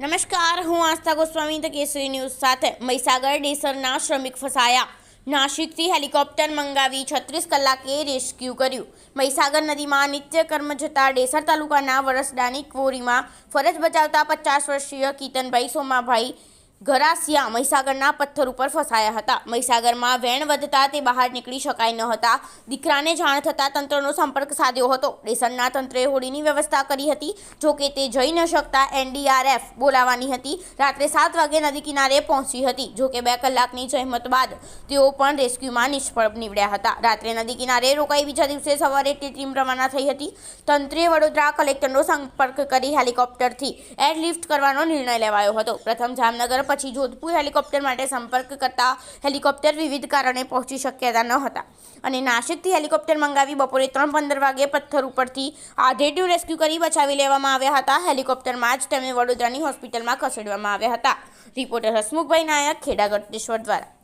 નમસ્કાર, હું આસ્થા Goswami, the Kesari news સાથે મહીસાગર ડેસરના શ્રમિક ફસાયા. નાશિકથી હેલિકોપ્ટર મંગાવી છત્રીસ કલાકે રેસ્ક્યુ કર્યું. મહીસાગર નદીમાં નિત્ય કર્મ જતા ડેસર તાલુકાના વરસડાની ક્વોરીમાં ફરજ બજાવતા પચાસ વર્ષીય કીર્તનભાઈ સોમાભાઈ ગરાસિયા મહીસાગરના પથ્થર ઉપર ફસાયા હતા. મહીસાગરમાં વેણ વધતા તે બહાર નીકળી શકાય ન હતા. દીકરાને જાણ થતાં તંત્રનો સંપર્ક સાધ્યો હતો. ડેસરના તંત્રએ હોડીની વ્યવસ્થા કરી હતી. જો કે તે જઈ ન શકતા એનડીઆરએફ બોલાવવાની હતી. રાત્રે સાત વાગે નદી કિનારે પહોંચી હતી. જો કે બે કલાકની જહેમત બાદ તેઓ પણ રેસ્ક્યુમાં નિષ્ફળ નીવડ્યા હતા. રાત્રે નદી કિનારે રોકાઈ બીજા દિવસે સવારે તે ટીમ રવાના થઈ હતી. તંત્રે વડોદરા કલેક્ટરનો સંપર્ક કરી હેલિકોપ્ટરથી એરલિફ્ટ કરવાનો નિર્ણય લેવાયો હતો. પ્રથમ જામનગર પછી જોધપુર હેલિકોપ્ટર માટે સંપર્ક કરતા હેલિકોપ્ટર વિવિધ કારણે પહોંચી શક્યતા ન હતા. અને નાસિકથી હેલિકોપ્ટર મંગાવી બપોરે ત્રણ પંદર વાગે પથ્થર ઉપરથી આધેડ્યુ રેસ્ક્યુ કરી બચાવી લેવામાં આવ્યા હતા. હેલિકોપ્ટરમાં જ તેમને વડોદરાની હોસ્પિટલમાં ખસેડવામાં આવ્યા હતા. રિપોર્ટર હસમુખભાઈ નાયક ખેડા ગટેશ્વર દ્વારા